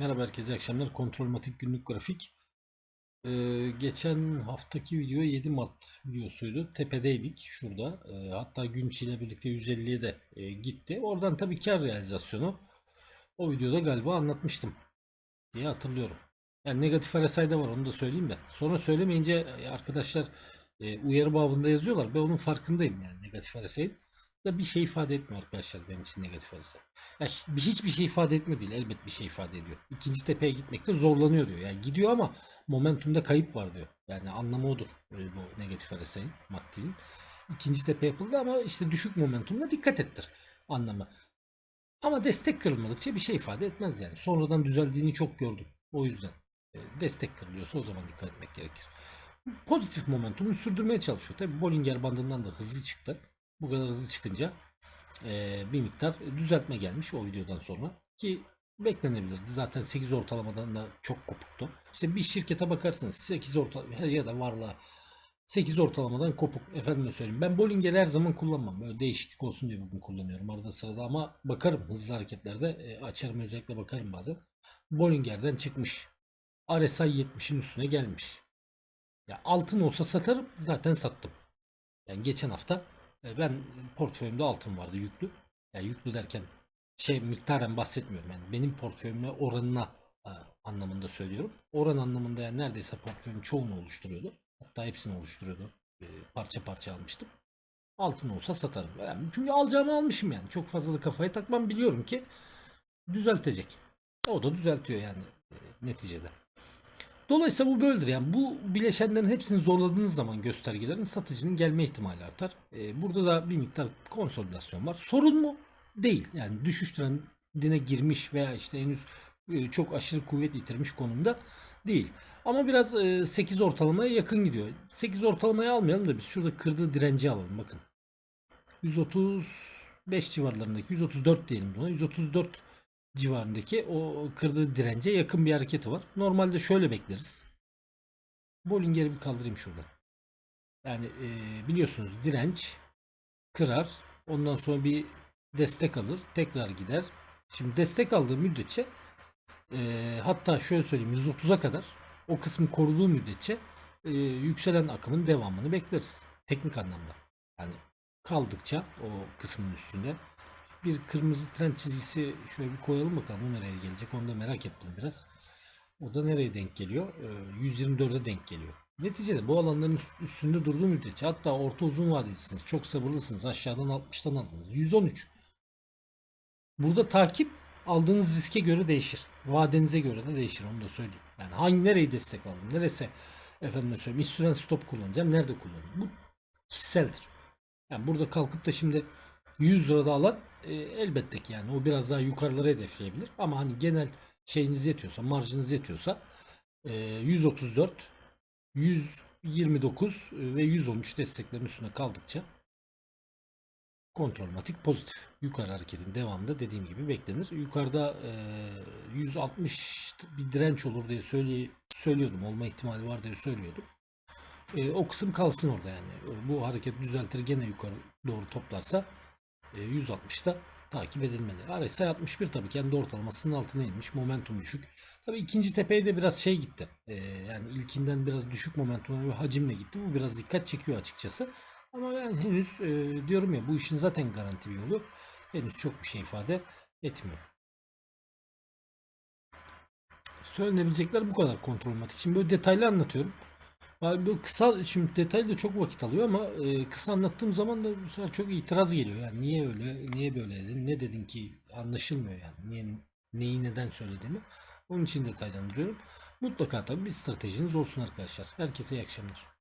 Merhaba herkese akşamlar. Kontrolmatik günlük grafik. Ee, geçen haftaki video 7 Mart videosuydu. Tepedeydik şurada. Ee, hatta Günçi ile birlikte 150'ye de e, gitti. Oradan tabii kar realizasyonu o videoda galiba anlatmıştım diye hatırlıyorum. Yani negatif RSI var onu da söyleyeyim de. Sonra söylemeyince e, arkadaşlar e, uyarı babında yazıyorlar. Ben onun farkındayım yani negatif RSI'nin. Da bir şey ifade etmiyor arkadaşlar benim için negatif RSI. Ya bir- hiçbir şey ifade etmiyor değil. Elbet bir şey ifade ediyor. İkinci tepeye gitmekte zorlanıyor diyor. Yani gidiyor ama momentumda kayıp var diyor. Yani anlamı odur e, bu negatif RSI'nin, MACD'nin. İkinci tepe yapıldı ama işte düşük momentumda dikkat ettir anlamı. Ama destek kırılmadıkça bir şey ifade etmez yani. Sonradan düzeldiğini çok gördüm. O yüzden e, destek kırılıyorsa o zaman dikkat etmek gerekir. Pozitif momentumu sürdürmeye çalışıyor. Tabi Bollinger bandından da hızlı çıktı. Bu kadar hızlı çıkınca e, bir miktar düzeltme gelmiş o videodan sonra. Ki beklenebilirdi. Zaten 8 ortalamadan da çok kopuktu. İşte bir şirkete bakarsınız 8 ortalama ya da varlığa 8 ortalamadan kopuk. Efendime söyleyeyim. Ben Bollinger'i her zaman kullanmam. Böyle değişiklik olsun diye bugün kullanıyorum arada sırada ama bakarım hızlı hareketlerde e, açarım özellikle bakarım bazen. Bollinger'den çıkmış. RSI 70'in üstüne gelmiş. Ya altın olsa satarım zaten sattım. Yani geçen hafta ben portföyümde altın vardı yüklü. Yani yüklü derken şey miktaren bahsetmiyorum yani benim portföyümle oranına e, anlamında söylüyorum. Oran anlamında yani neredeyse portföyün çoğunu oluşturuyordu. Hatta hepsini oluşturuyordu. E, parça parça almıştım. Altın olsa satarım. Yani çünkü alacağımı almışım yani. Çok fazla da kafaya takmam biliyorum ki düzeltecek. O da düzeltiyor yani e, neticede. Dolayısıyla bu böyledir. Yani bu bileşenlerin hepsini zorladığınız zaman göstergelerin satıcının gelme ihtimali artar. Ee, burada da bir miktar konsolidasyon var. Sorun mu? Değil. Yani düşüş trendine girmiş veya işte henüz e, çok aşırı kuvvet yitirmiş konumda değil. Ama biraz e, 8 ortalamaya yakın gidiyor. 8 ortalamaya almayalım da biz şurada kırdığı direnci alalım. Bakın. 135 civarlarındaki 134 diyelim buna. 134 civarındaki o kırdığı dirence yakın bir hareketi var. Normalde şöyle bekleriz. Bollinger'i bir kaldırayım şuradan. Yani e, biliyorsunuz direnç kırar. Ondan sonra bir destek alır. Tekrar gider. Şimdi destek aldığı müddetçe e, hatta şöyle söyleyeyim 130'a kadar o kısmı koruduğu müddetçe e, yükselen akımın devamını bekleriz. Teknik anlamda. Yani kaldıkça o kısmın üstünde bir kırmızı trend çizgisi şöyle bir koyalım bakalım o nereye gelecek onu da merak ettim biraz. O da nereye denk geliyor? Ee, 124'e denk geliyor. Neticede bu alanların üst- üstünde durduğu müddetçe hatta orta uzun vadelisiniz. Çok sabırlısınız. Aşağıdan 60'tan aldınız. 113. Burada takip aldığınız riske göre değişir. Vadenize göre de değişir onu da söyleyeyim. Yani hangi nereyi destek aldım? Neresi efendime söyleyeyim iş süren stop kullanacağım. Nerede kullanayım? Bu kişiseldir. Yani burada kalkıp da şimdi 100 lirada alan e, elbette ki yani o biraz daha yukarılara hedefleyebilir. Ama hani genel şeyiniz yetiyorsa, marjınız yetiyorsa e, 134, 129 ve 113 desteklerin üstüne kaldıkça kontrolmatik pozitif. Yukarı hareketin devamında dediğim gibi beklenir. Yukarıda e, 160 bir direnç olur diye söyle, söylüyordum. Olma ihtimali var diye söylüyordum. E, o kısım kalsın orada yani. Bu hareket düzeltir gene yukarı doğru toplarsa e, 160'da takip edilmeli. RSI 61 tabii kendi ortalamasının altına inmiş. Momentum düşük. Tabii ikinci tepeye de biraz şey gitti. E, yani ilkinden biraz düşük momentum ve hacimle gitti. Bu biraz dikkat çekiyor açıkçası. Ama yani henüz e, diyorum ya bu işin zaten garanti bir yolu. Henüz çok bir şey ifade etmiyor. Söylenebilecekler bu kadar kontrolmatik. Şimdi böyle detaylı anlatıyorum. Bu kısa şimdi detaylı çok vakit alıyor ama e, kısa anlattığım zaman da bu çok itiraz geliyor. Yani niye öyle, niye böyle dedin, ne dedin ki anlaşılmıyor yani. Niye, neyi neden söylediğimi. Onun için detaylandırıyorum. Mutlaka tabii bir stratejiniz olsun arkadaşlar. Herkese iyi akşamlar.